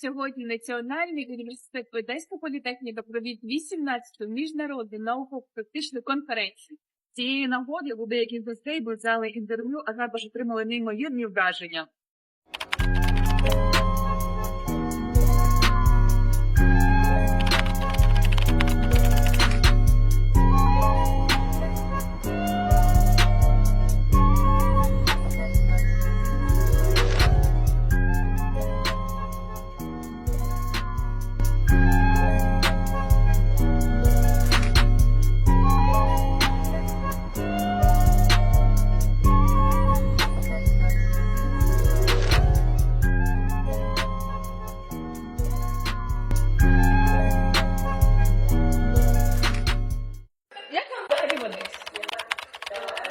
Сьогодні Національний університет Одеська політехніка провів 18-ту міжнародну науково-практичну конференцію. Цієї нагоди у деяких гостей взяли інтерв'ю, а також отримали неймовірні враження.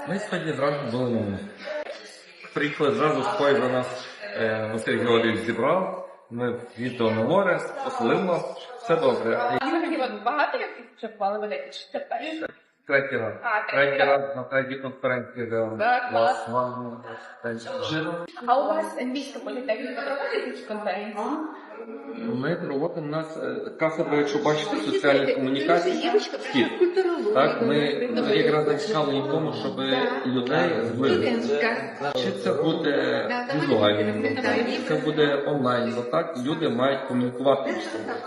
Ми сьогодні зранку були на море. Приїхали зразу з поїзда нас е, Василь Георгійович зібрав. Ми відео на море, поселив все добре. І взагалі от багато як вже бували в Чи це перше? Третій раз. А, Третій раз на третій конференції, де Так, вас клас. вам А у вас Львівська політехніка проводить якісь конференції? Ми проводимо у нас е, кафедра, якщо бачите, соціальних комунікацій. Схід. Так, ми якраз зацікавлені в тому, щоб людей зблизити. Чи це буде візуально, чи це буде онлайн, бо так люди мають комунікувати між собою.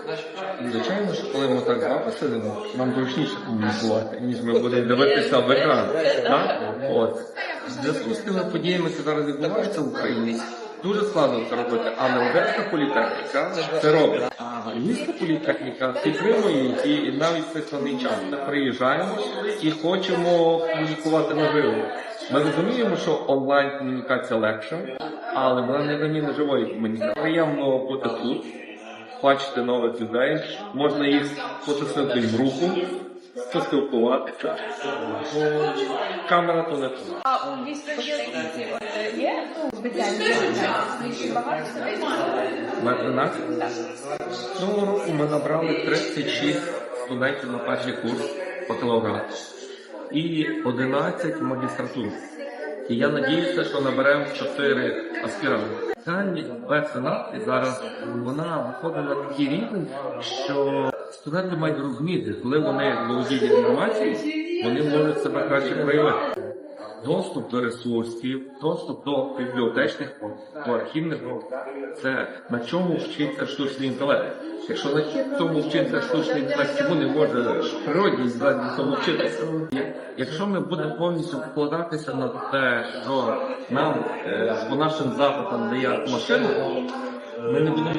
І звичайно, що коли ми так вами сидимо, нам зручніше комунікувати, ніж ми будемо дивитися в екран. Так? От. В зв'язку з тими подіями, які зараз відбуваються в Україні, дуже складно це робити, але Одеська політехніка це робить. А Львівська політехніка підтримує і навіть цей складний час ми приїжджаємо і хочемо комунікувати наживо. Ми розуміємо, що онлайн комунікація легша, але вона не заміна живої комунікації. Приємно бути тут, бачити нових людей, можна їх потиснути в руку, поспілкуватися. Камера то не то. А у е, є ну, спеціальні? Багато? На 13? Цього року ми набрали 36 студентів на перший курс бакалаврату і 11 в магістратуру. І я надіюся, що наберемо 4 аспіранти. Без сенації зараз вона виходить на такий рівень, що студенти мають розуміти, коли вони володіють інформацією, вони можуть себе краще проявити. Доступ до ресурсів, доступ до бібліотечних до архівних це на чому вчиться штучний інтелект. Якщо на цьому вчиться штучний інтелект, чому не може природній інтелект цьому вчитися? Якщо ми будемо повністю вкладатися на те, що нам е, по нашим запитам дає машина, ми не будемо